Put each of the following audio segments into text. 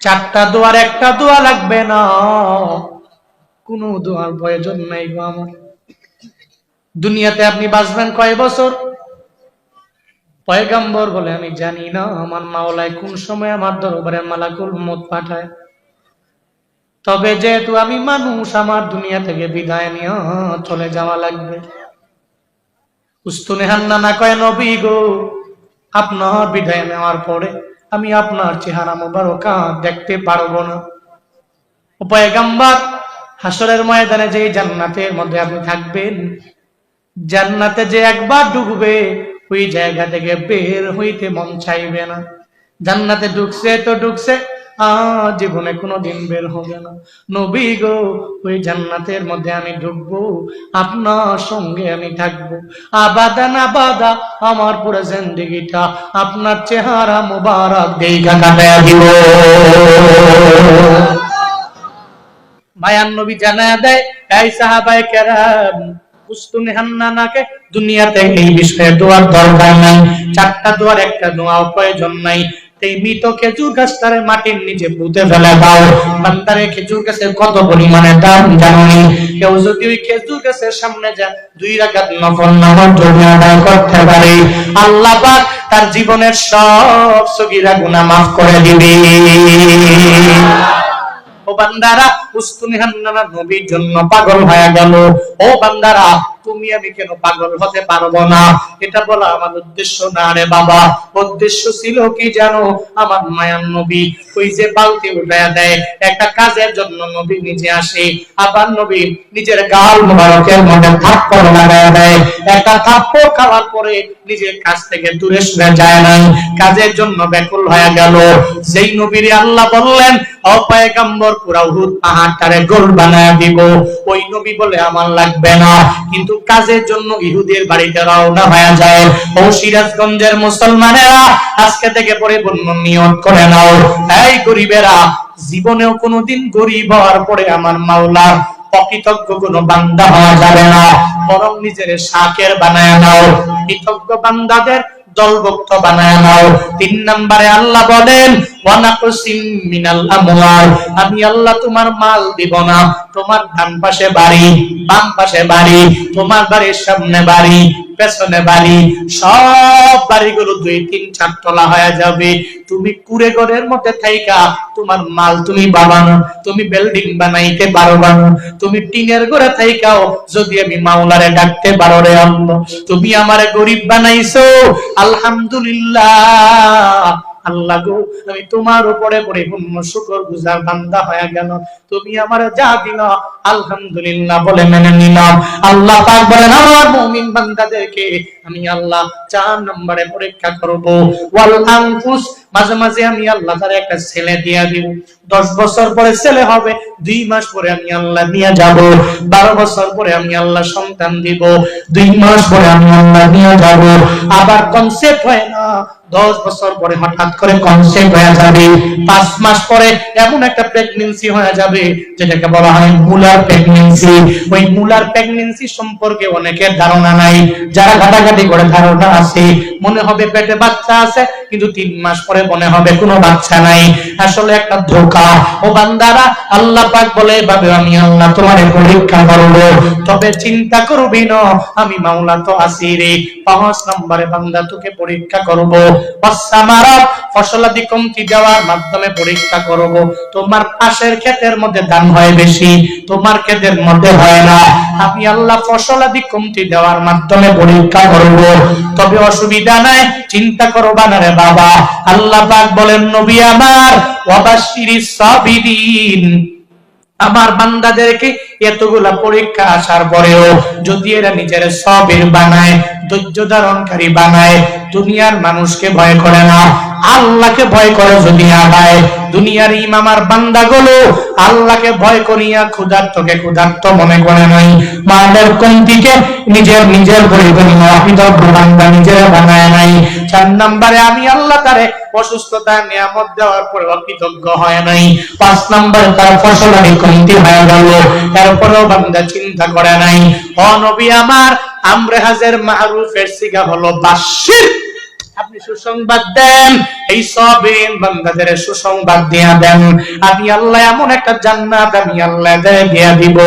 চারটা দোয়ার, একটা দোয়া লাগবে না। কোনো দোয়ার প্রয়োজন নাই গো আমার। দুনিয়াতে আপনি বাঁচবেন কয় বছর? পয়গাম্বর বলে, আমি জানি না আমার মাওলায় কোন সময় আমার দরবারে মালাকুল মত পাঠায়। তবে যেহেতু আমি মানুষ, আমার দুনিয়া থেকে বিদায় নিয়ে চলে যাওয়া লাগবে। উস্তুনে হান্না না কয়, নবী গো, আপনার বিদায় নেওয়ার পরে আমি আপনার চেহারা মোবারকা দেখতে পারব না। পয়গাম্বার, হাসরের ময়দানে যে জান্নাতের মধ্যে আপনি থাকবেন, জান্নাতে যে একবার ডুববে, ওই জায়গা থেকে বের হইতে মন চাইবে না। জান্নাতে ঢুকছে তো ঢুকছে জীবনে বের হবে না। নবী গো, ওই জান্নাতের মধ্যে আমি ঢুকবো, আপনার সঙ্গে আমি থাকব। আবাদা না বাদা আমার পুরো জিন্দেগিটা আপনার চেহারা মুবারক কাটায় দিব। মায়ান নবী জানা দেয়, এই সাহাবায়ে কেরাম দুনিয়াতে এই বিষয়ে দোয়ার দরকার নাই। চারটা দোয়ার একটা দোয়াও প্রয়োজন নাই। এই মৃত খেজুর গাছটারে মাটির নিচে পুঁতে ফেলে দাও। বান্দারে, খেজুর গাছের কত পরিমাণে দাম জানি কেউ যদি ওই খেজুর গাছের সামনে যা দুই রাকাত নফল নামাজ জন্য আদায় করতে পারে, আল্লাহ পাক তার জীবনের সব সগিরা গুনাহ মাফ করে দিবে। ও বান্দারা নবীর জন্য পাগল হয়ে গেল ও বান্দারা, তুমি আমি কেন পাগল হতে পারব না এটা বলা আমার উদ্দেশ্য না রে বাবা উদ্দেশ্য ছিল কি জানো আমার নবী ওই যে বালতি উঠায় দেয় একটা কাজের জন্য নবী নিজে আসে আবার নবী নিজের গাল মোবারকের মধ্যে থাপ্পড় লাগায় দেয় একটা থাপ্পড় খাওয়ার পরে নিজের কাছ থেকে দূরে সরে যায় না কাজের জন্য ব্যাকুল হয়ে গেল। যেই নবীরে আল্লাহ বললেন অপয়গম্বর পুরা উহুদ পাহাড়টারে গোল বানায় দিব। ওই নবী বলে আমার লাগবে না। কিন্তু কাজের জন্য ইহুদের বাড়িতে রওনা হয়ে যায়। ও সিরাজগঞ্জের মুসলমানেরা আজকে থেকে পরিপূর্ণ নিয়ত করে নাও। এই গরিবেরা, জীবনেও কোনোদিন গরিব হওয়ার পরে আমার মাওলার অকৃতজ্ঞ কোনো বান্দা হওয়া যাবে না। বরং নিজের শাকের বানায় নাও। কৃতজ্ঞ বান্দাদের দলভুক্ত বানায় নাও। তিন নম্বরে আল্লাহ বলেন মিনাল আমওয়াল আমি আল্লাহ তোমার মাল দিব না। তোমার ডান পাশে বাড়ি, বাম পাশে বাড়ি, তোমার বাড়ির সামনে বাড়ি পেছনে বাড়ি সব বাড়িগুলো দুই, তিন, চার তলা হয়ে যাবে। তুমি কুড়ে ঘরের মধ্যে থাইকা, তোমার মাল তুমি বাবানো, তুমি বিল্ডিং বানাইতে পারো বানো তুমি টিনের ঘরে থাইকাও, যদি আমি মাওলারে ডাকতে পারো রে আল্লাহ তুমি আমারে গরিব বানাইছো, আলহামদুলিল্লাহ। আল্লাহ গো, আমি তোমার উপরে পরিপূর্ণ শুকর গুজার বান্দা হয়ে গেল। তুমি আমার যা দিল, আলহামদুলিল্লাহ বলে মেনে নিলাম। আল্লাহ পাক বলেন, আমার মুমিন বান্দাদেরকে আমি আল্লাহ চার নম্বরে পরীক্ষা করব। ওয়াল আনফুস মাঝে মাঝে আমি আল্লাহ তার একটা ছেলে দিয়া দিব। দশ বছর পরে ছেলে হবে, দুই মাস পরে আমি আল্লাহ নিয়ে যাব। বারো বছর পরে আমি আল্লাহ সন্তান দিব। দুই মাস পরে আমি আল্লাহ নিয়ে যাব। আবার কনসেপ্ট হয় না। দশ বছর পরে হঠাৎ করে কনসেপ্ট হয়ে যাবে। পাঁচ মাস পরে এমন একটা প্রেগনেন্সি হয়ে যাবে, যেটাকে বলা হয় মুলার প্রেগনেন্সি ওই মুলার প্রেগনেন্সি সম্পর্কে অনেকের ধারণা নাই। যারা ঘাটাঘাটি করে ধারণা আছে, মনে হবে পেটে বাচ্চা আছে, কিন্তু তিন মাস পরে মনে হবে, কোনো বাচ্চা নাই। আসলে একটা ধোকা। ও বান্দারা, আল্লাহ পাক বলে, এভাবে আমি আল্লাহ তোমার পরীক্ষা করব। তবে চিন্তা করবি না, আমি মাওলা তো আছি রে। পাঁচ নম্বরে বান্দা তোকে পরীক্ষা করব। অসামারত ফসলাদি কমতি দেওয়ার মাধ্যমে পরীক্ষা করব। তোমার পাশের ক্ষেতের মধ্যে ধান হয় বেশি, তোমার ক্ষেতের মধ্যে হয় না। আমি আল্লাহ ফসলাদি কমতি দেওয়ার মাধ্যমে পরীক্ষা করব। তবে অসুবিধা নাই, চিন্তা করবা না রে বাবা। আল্লাহ পাক বলেন, নবী আমার ওয়াবাশিরিস সাবিরিন। আমার বান্দাদেরকে এতগুলা পরীক্ষা আসার পরেও যদি এরা নিজের সবের বানায়, ধৈর্য ধারণকারী বানায়, দুনিয়ার মানুষকে ভয় করে না, আল্লাহকে ভয় করে যদি আগায় দুনিয়ার ইমামার বান্দাগুলো আল্লাহকে ভয় করিয়া ক্ষুধার্তকে ক্ষুধার্ত মনে করে নাই। মাদের কমতিকে নিজের নিজের পরিবারী নিজের বানায় নাই। চার নম্বরে আমি আল্লাহ তারে অসুস্থতা, নিয়ামত দেওয়ার পরে অকৃতজ্ঞ হয় নাই। পাঁচ নম্বরে, তার ফসলারি কমতি হয়ে গেল। তারপরেও বান্দা চিন্তা করে নাই। অনবী আমার, আমরে হাজের মারুফের সিগা হলো বাসির। আপনি সুসংবাদ দেন, এই সবেন বান্দাদের সুসংবাদ দিয়া দেন। আমি আল্লাহ এমন একটা জান্নাত আমি আল্লাহ দিয়া দিব।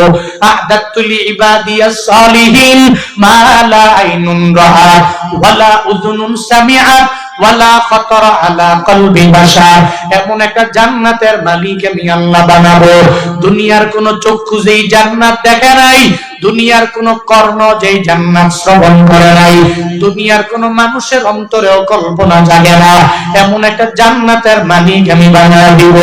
আদাতুল ইবাদিয়াস সলিহিন মা লা আইনুন রাহা, ওয়ালা উযুনুন সামিআত ওয়ালা খতর আলা কলবি বাশার। এমন একটা জান্নাতের মালিক আমি আল্লাহ বানাবো। দুনিয়ার কোন চক্ষু যেই জান্নাত দেখে নাই, দুনিয়ার কোন কর্ণ যেই জান্নাত শ্রবণ করে নাই, দুনিয়ার কোন মানুষের অন্তরেও কল্পনা জাগে না। এমন একটা জান্নাতের মালিক আমি বানিয়ে দিব।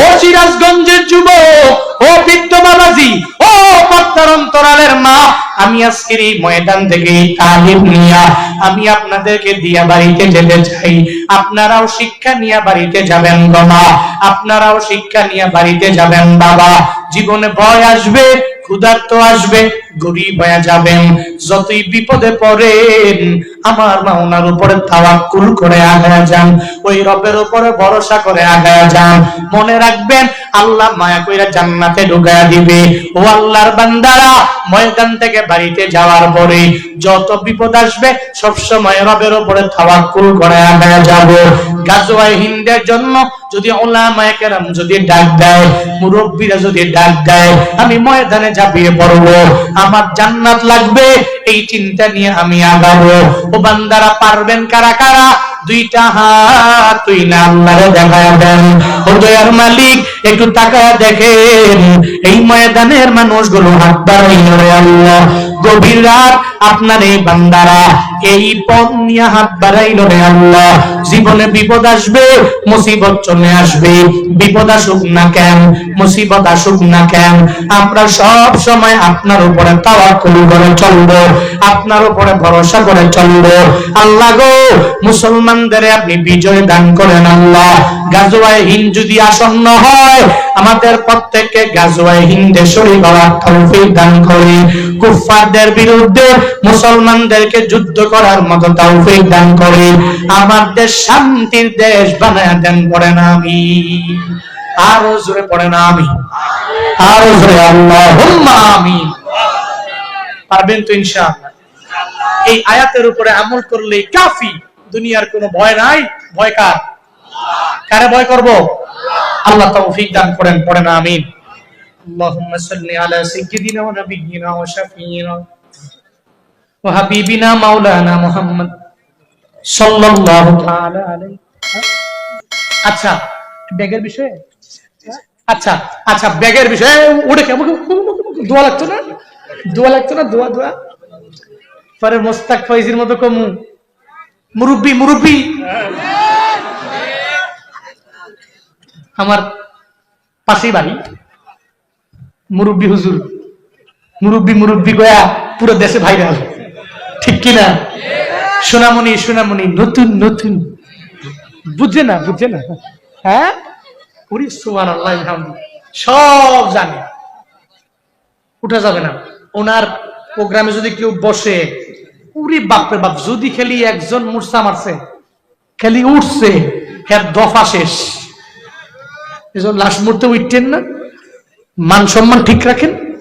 ও সিরাজগঞ্জের যুবক, ও বৃদ্ধ বাবাজি ও পত্তার অন্তরালের মা আমি আজকের এই ময়দান থেকে এই তালিম নিয়া, আমি আপনাদেরকে দিয়া বাড়িতে যেতে চাই। আপনারাও শিক্ষা নিয়ে বাড়িতে যাবেন মা। আপনারাও শিক্ষা নিয়ে বাড়িতে যাবেন বাবা। জীবনে ভয় আসবে, ক্ষুধার্ত আসবে, গরিব হয়ে যাবেন। যতই বিপদে পড়েন, আমার মা ওনার উপরে তাওয়াক্কুল করে আগায় যান। ওই রবের উপরে ভরসা করে আগায় যান। মনে রাখবেন, আল্লাহ মায়া কইরা জান্নাতে ঢুকায়া দিবে। ও আল্লাহর বান্দারা, ময়দান থেকে বাড়িতে যাওয়ার পরে যত বিপদ আসবে সব সময় রবের উপরে তাওয়াক্কুল করে আগায় যাব। গাজওয়ায়ে হিন্দের জন্য যদি ওলামায়ে কেরাম যদি ডাক দেয়, মুরব্বীরা যদি ডাক দেয়, আমি ময়দানে ঝাঁপিয়ে পড়ব। আমার জান্নাত লাগবে, এই চিন্তা নিয়ে আমি আগাবো। ও বান্দারা পারবেন কারা কারা? দুইটা হাত তুই না আল্লাহরে দেখায় দেন। ও দয়ার মালিক, একটু তাকায় দেখেন, এই ময়দানের মানুষগুলো হাত বাড়াই আল্লাহ। গভীর রাত আপনার এই বান্দারা, এই পথ নিয়ে হাত বাড়াইল রে আল্লাহ। জীবনে বিপদ আসবে, মুসিবত চলে আসবে। বিপদ আসুক না কেন, মুসিবত আসুক না কেন। আমরা সব সময় আপনার উপরে তাওয়াক্কুল করে চলবো, আপনার উপরে ভরসা করে চলবো। আল্লাহ গো, মুসলমানদের আপনি বিজয় দান করেন আল্লাহ। গাজওয়ায় হিন্দ যদি আসন্ন হয়, আমাদের প্রত্যেককে গাজওয়ায় হিন্দে শরীর হওয়ার তৌফিক দান করে। কুফফারদের বিরুদ্ধে মুসলমানদেরকে যুদ্ধ করার মতো তৌফিক দান করে। আমার দেশ শান্তির দেশ বানায় দেন, পড়ে না আমি। আরও জোরে পড়ে না আমি। আরও জোরে আল্লাহ আমি পারবেন তো ইনশাআল্লাহ। এই আয়াতের উপরে আমল করলে কাফি, দুনিয়ার কোনো ভয় নাই? ভয় কার? কারে ভয় করব? আল্লাহ তৌফিক দান করেন পড়েন আমিন اللهم صل على سيدنا ونبينا وشفينا وحبيبنا مولانا محمد صلى الله تعالى عليه আচ্ছা ব্যাগের বিষয়ে আচ্ছা আচ্ছা ব্যাগের বিষয়ে ওটা কেমন দোয়া লাগতো না দোয়া লাগতো না দোয়া দোয়া পরে মোস্তাক ফৈজির মতো কমু মুরব্বি মুরব্বি আমার পাশেই বাড়ি মুরব্বি হুজুর, মুরব্বি মুরব্বি গয়া পুরো দেশে ভাইরাল ঠিক কিনা? সোনামণি সোনামণি, নতুন নতুন। বুঝে না বুঝছে না। হ্যাঁ? উরি সুমান আল্লাহ সব জানে। উঠা যাবে না। ওনার প্রোগ্রামে যদি কেউ বসে, উরি বাপরে বাপ, যদি খালি একজন মূর্ছা মারছে, খালি উঠছে হ্যাঁ দফা শেষ। এজন্য লাস্ট মুহূর্তে উঠতেন না? মান সম্মান ঠিক রাখেন,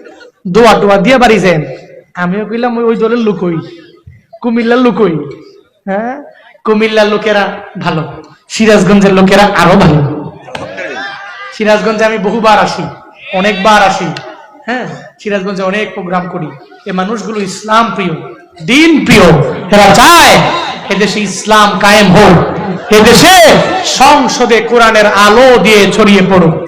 দোয়া দোয়া দিয়ে বাড়ি যান আমিও কইলাম, ওই- দলের লোকই কুমিল্লার লোকই হ্যাঁ? কুমিল্লার লোকেরা ভালো, সিরাজগঞ্জের লোকেরা আরও ভালো। সিরাজগঞ্জে আমি বহুবার আসি, অনেকবার আসি। হ্যাঁ? সিরাজগঞ্জে অনেক প্রোগ্রাম করি। এ মানুষগুলো ইসলাম প্রিয়, দিন প্রিয়। এরা চায় এদেশে ইসলাম কায়েম হোক এদেশে সংসদে কোরআনের আলো দিয়ে ছড়িয়ে পড়ুক।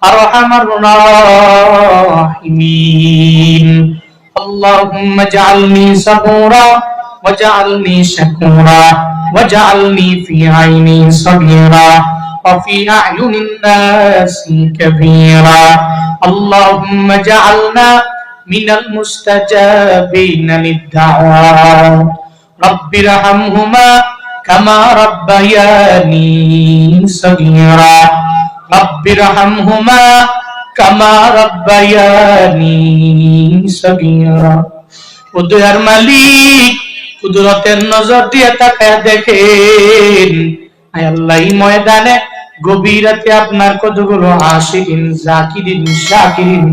أرحم الراحمين. اللهم اجعلني صبورا واجعلني شكورا واجعلني في عيني صغيرا وفي أعين الناس كبيرا. اللهم اجعلنا من المستجابين للدعوات رب ارحمهما كما ربياني صغيرا. রব্বিরহামহুমা কামা রব্বায়ানি সগীরা। ও মালিক কুদরতের নজর দিয়ে দেখেন। আয় আল্লাহ ময়দানে গভীর রাতে আপনার কতগুলো আশিকিন, জাকিরিন, শাকিরিন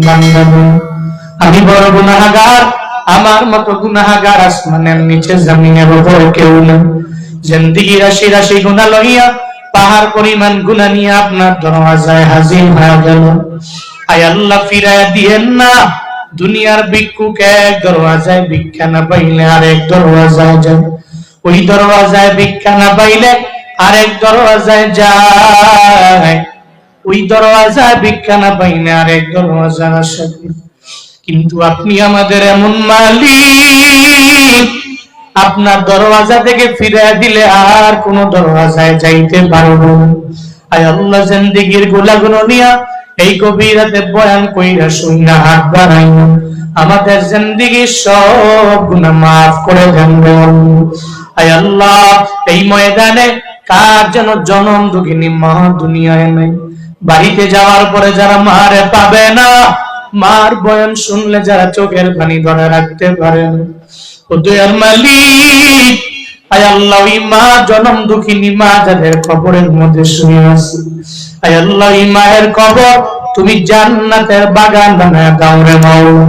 আমি বড় গুনাহগার, আমার মতো গুনাহগার আসমানের নিচে জমিনের উপর কেউ না জিন্দগি রাশি রাশি গুনা লইয়া পাহাড় পরিমাণ গুনাহ নিয়ে আপনার দরওয়াজায় হাজির হয়ে গেল। আয় আল্লাহ ফিরায় দিয়েন না। দুনিয়ার ভিক্ষুক এক দরওয়াজায় ভিক্ষা না পাইলে আরেক দরওয়াজায় যায়। ওই দরওয়াজায় ভিক্ষা না পাইলে আরেক দরওয়াজায় যায়। ওই দরওয়াজায় ভিক্ষা না পাইলে আরেক দরওয়াজায় আসে। কিন্তু আপনি আমাদের এমন মালিক আপনার দরওয়াজা থেকে ফিরে দিলে আর কোন দরওয়াজায় যাইতে পারব আয় আল্লাহ, জিন্দেগির গোলাগুলো নিয়া এই গভীরাতে বয়ান কইরা শুইনা হাত বাড়াই আমাদের জিন্দেগি সব গুনাহ মাফ করে দেন আয় আল্লাহ, এই ময়দানে কার যেন জনম দুঃখিনী মা দুনিয়ায় নাই। বাড়িতে যাওয়ার পরে যারা মারে পাবে না, মার বয়ান শুনলে যারা চোখের পানি ধরে রাখতে পারে না। দয়ার মালিক। আয় আল্লাহ মা জনম দুঃখিনী মা যাদের কবরের মধ্যে শুয়ে আছে। আয় আল্লাহ মায়ের কবর তুমি জান্নাতের বাগান বানায় দাও রে মাওলা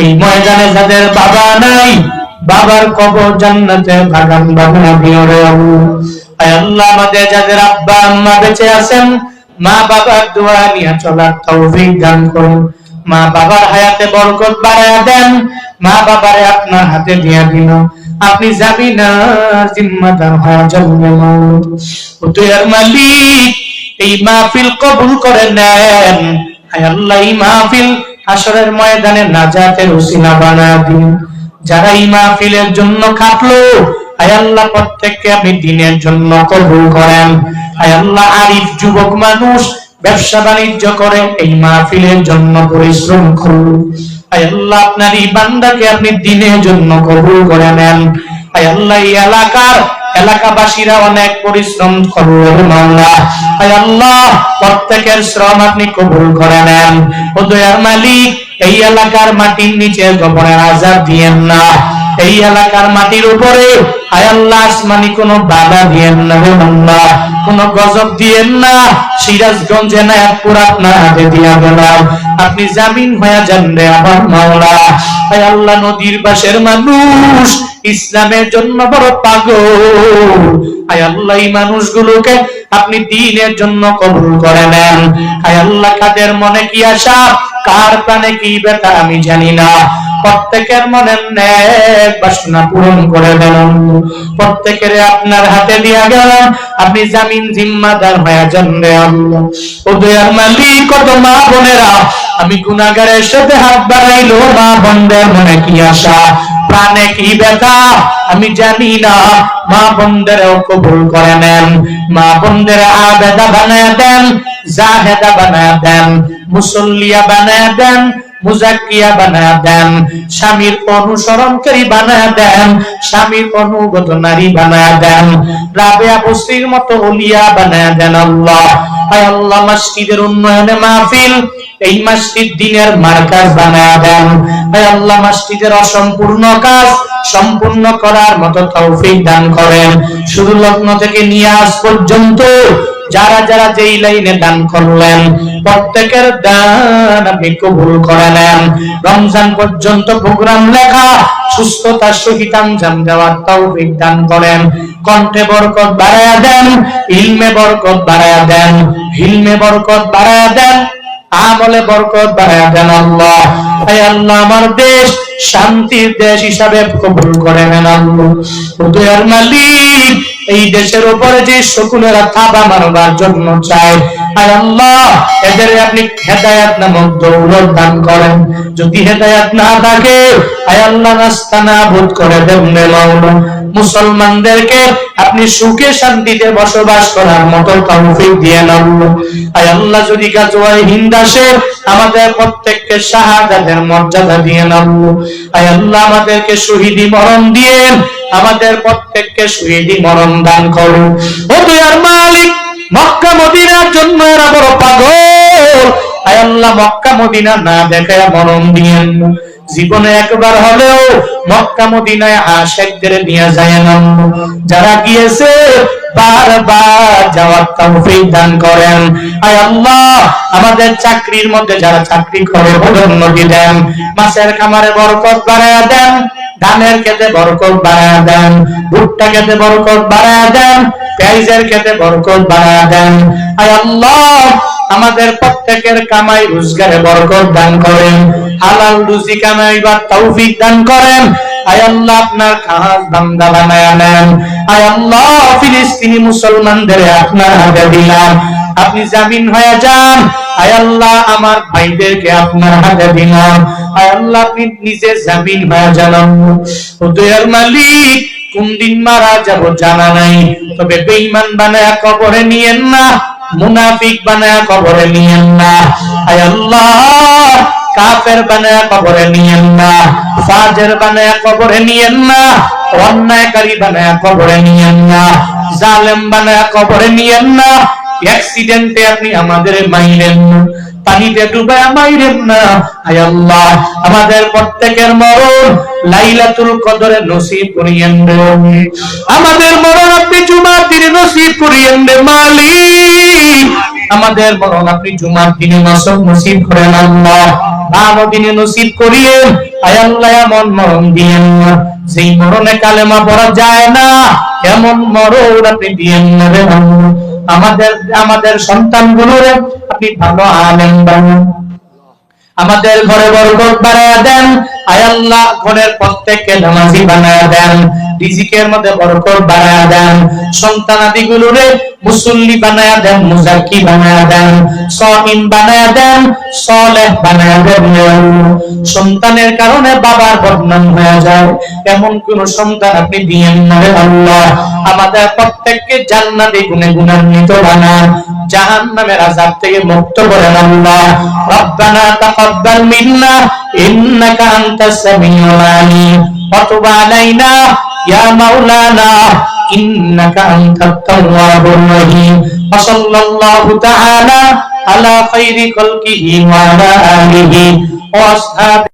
এই ময়দানে যাদের বাবা নাই, বাবার কবর জান্নাতের বাগান বানায় দিও রে আয় আল্লাহ, আমাদের যাদের আব্বা আম্মা বেঁচে আছেন মা বাবার দোয়া নিয়ে চলার তৌফিক দান করুন। মা বাবার হায়াতে বরকত বাড়ায় দেন। মা বাবারে আপনার হাতে দিয়া দিন আপনি যাবি না, জিম্মাদার হওয়া জন্মে ও তুই আর মালিক এই মাহফিল কবুল করে নেন। হায় আল্লাহ, এই মাহফিল হাসরের ময়দানে নাজাতের উসিলা বানা দিন। যারা এই মাহফিলের জন্য খাটলো, হায় আল্লাহ, প্রত্যেককে আপনি দিনের জন্য কবুল করেন। হায় আল্লাহ, আরিফ যুবক মানুষ ব্যবসা বাণিজ্য করে এই মাহফিলের জন্য পরিশ্রম করুন। আয় আল্লাহ, আপনার এই বান্দাকে আপনি দিনের জন্য কবুল করে নেন। আয় আল্লাহ, এই এলাকার এলাকাবাসীরা অনেক পরিশ্রম করুন, মাওলা। আয় আল্লাহ, প্রত্যেকের শ্রম আপনি কবুল করে নেন। ও দয়ার মালিক, এই এলাকার মাটির নিচে গোবরের আজাব দিয়েন না। এই এলাকার মাটির উপরে আপনি জামিন হয়ে যান রে আমার মাওলা। আয় আল্লাহ, নদীর পাশের মানুষ, ইসলামের জন্য বড় পাগল। আয় আল্লাহ, এই মানুষগুলোকে আপনি দিনের জন্য কবুল করে নেন। আয় আল্লাহ, কাদের মনে কি আশা, কার প্রাণে কি ব্যথা আমি জানি না। প্রত্যেকের মনে ন্যাক বাসনা পূরণ করে দেন প্রত্যেকের আপনার হাতে দিয়া গেলাম আপনি জামিন জিম্মাদার হয়ে রে আল্লাহ ও মালিক কত মা বোনেরা, আমি গুনাহগারের সাথে হাত বাড়াইলো, মা বোনদের মনে কি আশা? প্রাণে কি ব্যথা? আমি জানি না। মা বোনদেরও কবুল করে নেন। মা বোনদের আবেদা বানায় দেন, জাহেদা বানায় দেন, মুসল্লিয়া বানায় দেন বানায় দেন, স্বামীর অনুসরণকারী বানায় দেন, স্বামীর অনুগত নারী বানায় দেন। মতো বানায় দেন আল্লাহ। আল্লাহ উন্নয়নে মাহফিল, এই মসজিদ দিনের মার্কাজ বানায় দেন। আল্লাহ অসম্পূর্ণ কাজ সম্পূর্ণ করার মতো তৌফিক দান করেন। শুধু লগ্ন থেকে নিয়ে আজ পর্যন্ত যারা যারা যেই লাইনে দান করলেন, প্রত্যেকের দান আপনি কবুল করে নেন। রমজান পর্যন্ত প্রোগ্রাম লেখা সুস্থতার সহিত আঞ্জাম দেওয়ার তৌফিক দান করেন। কণ্ঠে বরকত বাড়ায়া দেন, ইলমে বরকত বাড়ায়া দেন, হিলমে বরকত বাড়ায়া দেন, আমলে বরকত বাড়ায়া দেন আল্লাহ। তাই আল্লাহ, আমার দেশ শান্তির দেশ হিসাবে কবুল করে নেন আল্লাহ। মালিক এই দেশের উপরে যে শকুনেরা থাবা মারবার জন্য চায়, আর আল্লাহ, এদের আপনি হেদায়াত নামক দৌলত দান করেন। যদি হেদায়াত না থাকে, আয় আল্লাহ রাস্তা না বোধ করে মাওলা। মুসলমানদেরকে আপনি সুখে শান্তিতে বসবাস করার মতো তৌফিক দিয়ে আল্লাহ আয় আল্লাহ, যদি গাজওয়ায় হিন্দ আমাদের প্রত্যেককে শাহাদাতের মর্যাদা দিয়ে আল্লাহ আয় আল্লাহ, আমাদেরকে শহীদি মরণ দিয়ে আমাদের প্রত্যেককে শহীদি মরণ দান করো। ও তুই আর মালিক, মক্কা মদিনার জন্য এরা বড় পাগল। আয় আল্লাহ মক্কা মদিনা না দেখায় মরণ দিয়েন। জীবনে একবার হলেও মক্কা মদিনায় আশেকদের নিয়ে যায় না। যারা গিয়েছে চাকরির মধ্যে যারা চাকরি করে মাছের খামারে বরকত বাড়ায় দেন, ধানের খেতে ভুট্টা বরকত বাড়ায় দেন, পেঁয়াজের খেতে বরকত বাড়ায় দেন। আয় আল্লাহ আমাদের প্রত্যেকের কামাই রোজগারে বরকত দান করেন, হালাল রুজি কামাইবার তৌফিক দান করেন। আপনি জামিন হয়ে যান। আয় আল্লাহ আমার ভাইদেরকে আপনার হাতে দিলাম। আয় আল্লাহ আপনি নিজে জামিন হয়ে যান। মালিক কোন দিন মারা যাব জানা নাই। তবে বেঈমান বানায় কবরে নিয়েন না। মুনাফিক বানায় কবরে নিয়েন না। আয় আল্লাহ, কাফের বানায় কবরে নিয়েন না। ফাজের বানায় কবরে নিয়েন না। অন্যায়কারী বানায় কবরে নিয়েন না। জালেম বানায় কবরে নিয়েন না। অ্যাক্সিডেন্টে আপনি আমাদের মাইলেন না। পানিতে মাইরেন না। আয় আল্লাহ, আমাদের প্রত্যেকের মরণ লাইলাতুল কদরে নসিব করিয়েন রে। আমাদের মরণ আপনি জুমার দিনে নসিব করিয়েন রে মালিক। আমাদের মরণ আপনি জুমার দিনে নসব নসিব করেন আল্লাহ। দিনে নসিব করিয়েন, আয় আল্লাহ, এমন মরণ দিয়েন না। যেই মরণে কালেমা পড়া যায় না, এমন মরণ আপনি দিয়েন না রে আমাদের আমাদের সন্তানগুলোরে আপনি ভালো বানান আমাদের ঘরে বরকত বাড়ায় দেন। আয় আল্লাহ ঘরের প্রত্যেককে নামাজি বানায় দেন, রিজিকের মধ্যে বাড়ায় দেন সন্তানাদি গুলোরে মুসল্লি বানায় দেন বানায় দেন সাইম বানায় দেন সালেহ বানায় দেন। সন্তানের কারণে বাবার বদনাম হয়ে যায়। এমন কোন সন্তান আপনি দিয়েন না আল্লাহ। আমাদের প্রত্যেককে জান্নাতে গুণে গুণান্বিত বানান। জাহান্নামের আযাব থেকে মুক্ত করেন আল্লাহ। রব্বানা তাকাব্বাল মিন্না আলিম। ওয়া তুব আলাইনা, ইয়া মাওলানা, ইন্নাকা আনতাত তাওয়াবুর রহিম। ওয়া সাল্লাল্লাহু তাআলা আলা খাইরি খালকিহি ওয়া আলা আলিহি ওয়া আসহাবিহি